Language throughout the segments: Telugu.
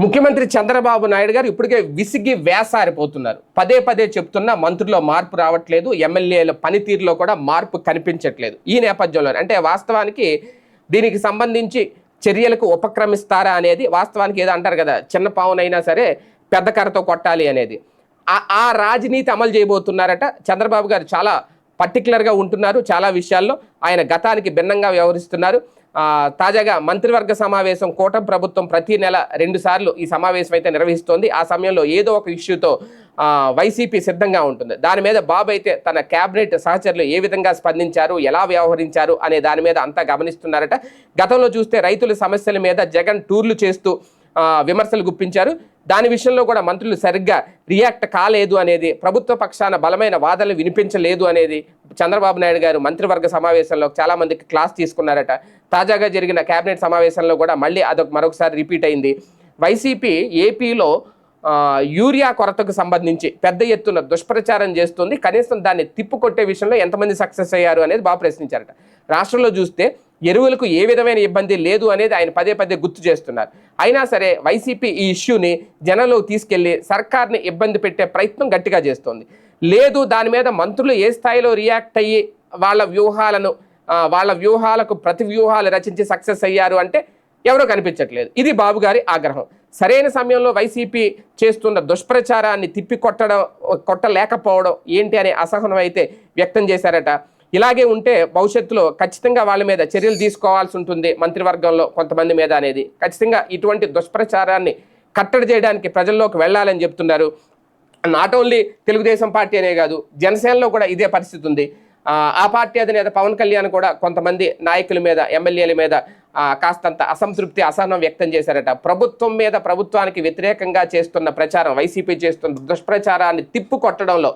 ముఖ్యమంత్రి చంద్రబాబు నాయుడు గారు ఇప్పటికే విసిగి వేసారిపోతున్నారు. పదే పదే చెప్తున్నా మంత్రుల్లో మార్పు రావట్లేదు ఎమ్మెల్యేల పనితీరులో కూడా మార్పు కనిపించట్లేదు ఈ నేపథ్యంలో అంటే వాస్తవానికి దీనికి సంబంధించి చర్యలకు ఉపక్రమిస్తారా అనేది వాస్తవానికి ఏదో అంటారు కదా చిన్న పావునైనా సరే పెద్ద కర్రతో కొట్టాలి అనేది. ఆ- ఆ రాజనీతి అమలు చేయబోతున్నారట. చంద్రబాబు గారు చాలా పర్టికులర్గా ఉంటున్నారు చాలా విషయాల్లో. ఆయన గతానికి భిన్నంగా వ్యవహరిస్తున్నారు. తాజాగా మంత్రివర్గ సమావేశం కూటమి ప్రభుత్వం ప్రతి నెల రెండు సార్లు ఈ సమావేశం అయితే నిర్వహిస్తోంది. ఆ సమయంలో ఏదో ఒక ఇష్యూతో వైసీపీ సిద్ధంగా ఉంటుంది. దాని మీద బాబు అయితే తన క్యాబినెట్ సహచరులు ఏ విధంగా స్పందించారు ఎలా వ్యవహరించారు అనే దాని మీద అంతా గమనిస్తున్నారట. గతంలో చూస్తే రైతుల సమస్యల మీద జగన్ టూర్లు చేస్తూ విమర్శలు గుప్పించారు. దాని విషయంలో కూడా మంత్రులు సరిగ్గా రియాక్ట్ కాలేదు అనేది ప్రభుత్వ పక్షాన బలమైన వాదనలు వినిపించలేదు అనేది చంద్రబాబు నాయుడు గారు మంత్రివర్గ సమావేశంలో చాలామందికి క్లాస్ తీసుకున్నారట. తాజాగా జరిగిన కేబినెట్ సమావేశంలో కూడా మళ్ళీ అదొక మరొకసారి రిపీట్ అయింది. వైసీపీ ఏపీలో యూరియా కొరతకు సంబంధించి పెద్ద ఎత్తున దుష్ప్రచారం చేస్తుంది. కనీసం దాన్ని తిప్పుకొట్టే విషయంలో ఎంతమంది సక్సెస్ అయ్యారు అనేది బాగా ప్రశ్నించారట. రాష్ట్రంలో చూస్తే ఎరువులకు ఏ విధమైన ఇబ్బంది లేదు అనేది ఆయన పదే పదే గుర్తు చేస్తున్నారు. అయినా సరే వైసీపీ ఈ ఇష్యూని జనంలో తీసుకెళ్ళి సర్కార్ని ఇబ్బంది పెట్టే ప్రయత్నం గట్టిగా చేస్తోంది. లేదు దాని మీద మంత్రులు ఏ స్థాయిలో రియాక్ట్ అయ్యి వాళ్ళ వ్యూహాలను వాళ్ళ వ్యూహాలకు ప్రతి వ్యూహాలు రచించి సక్సెస్ అయ్యారు అంటే ఎవరో కనిపించట్లేదు. ఇది బాబు గారి ఆగ్రహం. సరైన సమయంలో వైసీపీ చేస్తున్న దుష్ప్రచారాన్ని తిప్పి కొట్టడం కొట్టలేకపోవడం ఏంటి అనే అసహనం అయితే వ్యక్తం చేశారట. ఇలాగే ఉంటే భవిష్యత్తులో ఖచ్చితంగా వాళ్ళ మీద చర్యలు తీసుకోవాల్సి ఉంటుంది మంత్రివర్గంలో కొంతమంది మీద అనేది. ఖచ్చితంగా ఇటువంటి దుష్ప్రచారాన్ని కట్టడి చేయడానికి ప్రజల్లోకి వెళ్ళాలని చెప్తున్నారు. నాట్ ఓన్లీ తెలుగుదేశం పార్టీ అనే కాదు జనసేనలో కూడా ఇదే పరిస్థితి ఉంది. ఆ, పార్టీ అధినేత పవన్ కళ్యాణ్ కూడా కొంతమంది నాయకుల మీద ఎమ్మెల్యేల మీద కాస్తంత అసంతృప్తి అసహనం వ్యక్తం చేశారట. ప్రభుత్వం మీద ప్రభుత్వానికి వ్యతిరేకంగా చేస్తున్న ప్రచారం వైసీపీ చేస్తున్న దుష్ప్రచారాన్ని తిప్పు కొట్టడంలో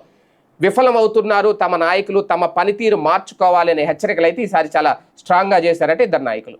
విఫలమవుతున్నారు. తమ నాయకులు తమ పనితీరు మార్చుకోవాలనే హెచ్చరికలు అయితే ఈసారి చాలా స్ట్రాంగ్గా చేశారట ఇద్దరు నాయకులు.